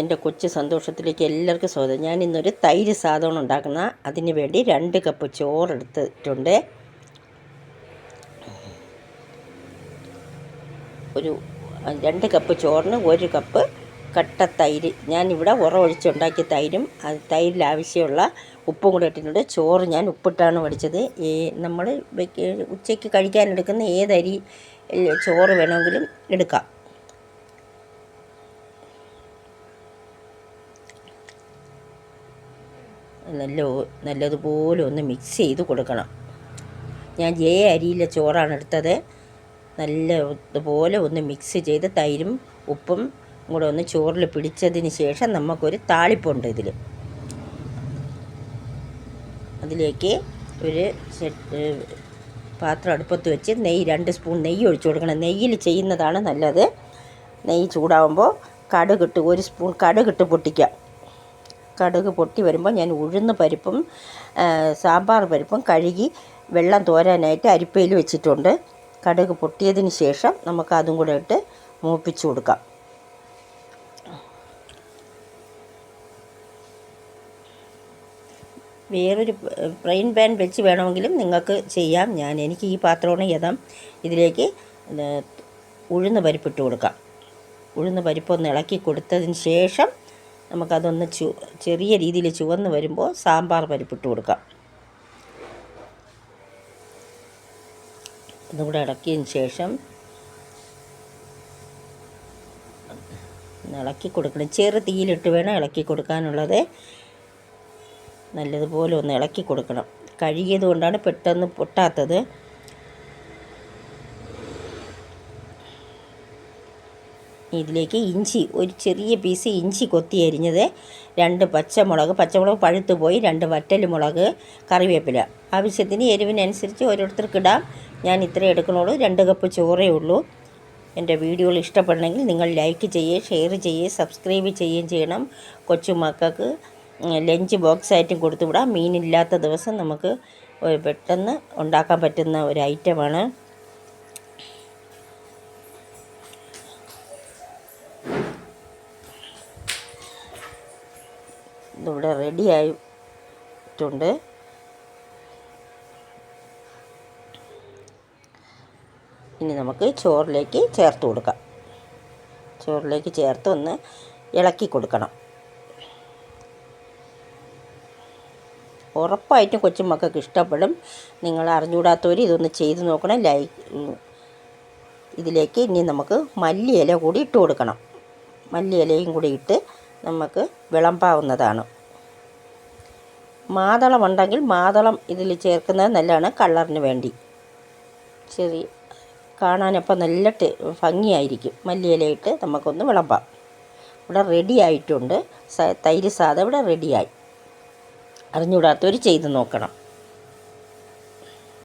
എന്റെ കൊച്ചു സന്തോഷത്തിലേക്ക് എല്ലാവർക്കും സ്വാഗതം. ഞാൻ ഇന്നൊരു തൈര് സാധനം ഉണ്ടാക്കുന്ന അതിന് വേണ്ടി രണ്ട് കപ്പ് ചോറെടുത്തിട്ടുണ്ട് ഒരു രണ്ട് കപ്പ് ചോറിന് ഒരു കപ്പ് കട്ട തൈര്. ഞാനിവിടെ ഉറവൊഴിച്ചുണ്ടാക്കിയ തൈരും അത് തൈരിൽ ആവശ്യമുള്ള ഉപ്പും കൂടെ ഇട്ടിട്ടുണ്ട്. ചോറ് ഞാൻ ഉപ്പിട്ടാണ് പഠിച്ചത് ഈ നമ്മൾ ഉച്ചയ്ക്ക് കഴിക്കാനെടുക്കുന്ന ഏതരി ചോറ് വേണമെങ്കിലും എടുക്കാം. നല്ല നല്ലതുപോലെ ഒന്ന് മിക്സ് ചെയ്ത് കൊടുക്കണം. ഞാൻ ജേ അരിയിലെ ചോറാണ് എടുത്തത്. നല്ല ഇതുപോലെ ഒന്ന് മിക്സ് ചെയ്ത് തൈരും ഉപ്പും കൂടെ ഒന്ന് ചോറിൽ പിടിച്ചതിന് ശേഷം നമുക്കൊരു താളിപ്പുണ്ട് ഇതിൽ അതിലേക്ക് ഒരു പാത്രം അടുപ്പത്ത് വെച്ച് നെയ്യ് രണ്ട് സ്പൂൺ നെയ്യ് ഒഴിച്ചു കൊടുക്കണം. നെയ്യിൽ ചെയ്യുന്നതാണ് നല്ലത്. നെയ്യ് ചൂടാവുമ്പോൾ കടുകിട്ട് ഒരു സ്പൂൺ കടുകിട്ട് പൊട്ടിക്കാം. കടുക് പൊട്ടി വരുമ്പോൾ ഞാൻ ഉഴുന്ന് പരിപ്പും സാമ്പാർ പരിപ്പും കഴുകി വെള്ളം തോരാനായിട്ട് അരിപ്പയിൽ വെച്ചിട്ടുണ്ട്. കടുക് പൊട്ടിയതിന് ശേഷം നമുക്ക് അതും കൂടെ ഇട്ട് മൂപ്പിച്ച് കൊടുക്കാം. വേറൊരു ഫ്രൈൻ പാൻ വെച്ച് വേണമെങ്കിലും നിങ്ങൾക്ക് ചെയ്യാം. ഞാൻ എനിക്ക് ഈ പാത്രമാണ് യഥം ഇതിലേക്ക് ഇത് ഉഴുന്ന് പരിപ്പിട്ട് കൊടുക്കാം. ഉഴുന്ന് പരിപ്പൊന്ന് ഇളക്കി കൊടുത്തതിന് ശേഷം നമുക്കതൊന്ന് ചു ചെറിയ രീതിയിൽ ചുവന്ന് വരുമ്പോൾ സാമ്പാർ പരിപ്പിട്ട് കൊടുക്കാം. അതുകൂടെ ഇളക്കിയതിന് ശേഷം ഇളക്കി കൊടുക്കണം. ചെറു തീയിലിട്ട് വേണം ഇളക്കി കൊടുക്കാനുള്ളത്. നല്ലതുപോലെ ഒന്ന് ഇളക്കി കൊടുക്കണം. കഴുകിയത് കൊണ്ടാണ് പെട്ടെന്ന് പൊട്ടാത്തത്. ഇതിലേക്ക് ഇഞ്ചി ഒരു ചെറിയ പീസ് ഇഞ്ചി കൊത്തി അരിഞ്ഞത് രണ്ട് പച്ചമുളക് പച്ചമുളക് പഴുത്ത് പോയി രണ്ട് വറ്റൽ മുളക് കറിവേപ്പില. ആവശ്യത്തിന് എരിവിനനുസരിച്ച് ഓരോരുത്തർക്ക് ഇടാം. ഞാൻ ഇത്രയും എടുക്കണുള്ളൂ. രണ്ട് കപ്പ് ചോറേ ഉള്ളൂ. എന്റെ വീഡിയോകൾ ഇഷ്ടപ്പെടണമെങ്കിൽ നിങ്ങൾ ലൈക്ക് ചെയ്യുക ഷെയർ ചെയ്യുക സബ്സ്ക്രൈബ് ചെയ്യുകയും ചെയ്യണം. കൊച്ചുമക്കൾക്ക് ലഞ്ച് ബോക്സ് ആയിട്ടും കൊടുത്തു വിടാം. മീനില്ലാത്ത ദിവസം നമുക്ക് പെട്ടെന്ന് ഉണ്ടാക്കാൻ പറ്റുന്ന ഒരു ഐറ്റമാണ്. ഇതിവിടെ റെഡി ആയിട്ടുണ്ട് ഇനി നമുക്ക് ചോറിലേക്ക് ചേർത്ത് കൊടുക്കാം. ചോറിലേക്ക് ചേർത്ത് ഒന്ന് ഇളക്കി കൊടുക്കണം. ഉറപ്പായിട്ടും കൊച്ചുമക്കൾക്ക് ഇഷ്ടപ്പെടും. നിങ്ങൾ അറിഞ്ഞുകൂടാത്തവർ ഇതൊന്ന് ചെയ്ത് നോക്കണം. ലൈക്ക് ഇതിലേക്ക് ഇനി നമുക്ക് മല്ലിയില കൂടി ഇട്ട് കൊടുക്കണം. മല്ലിയിലയും കൂടി ഇട്ട് നമുക്ക് വിളമ്പാവുന്നതാണ്. മാതളം ഉണ്ടെങ്കിൽ മാതളം ഇതിൽ ചേർക്കുന്നത് നല്ലതാണ് കളറിന് വേണ്ടി. ചെറിയ കാണാനപ്പോൾ നല്ല ഭംഗിയായിരിക്കും. മല്ലിയിലയിട്ട് നമുക്കൊന്ന് വിളമ്പാം. ഇവിടെ റെഡി ആയിട്ടുണ്ട്. തൈര് സാധ ഇവിടെ റെഡിയായി അറിഞ്ഞുകൂടാത്തവർ ചെയ്ത് നോക്കണം.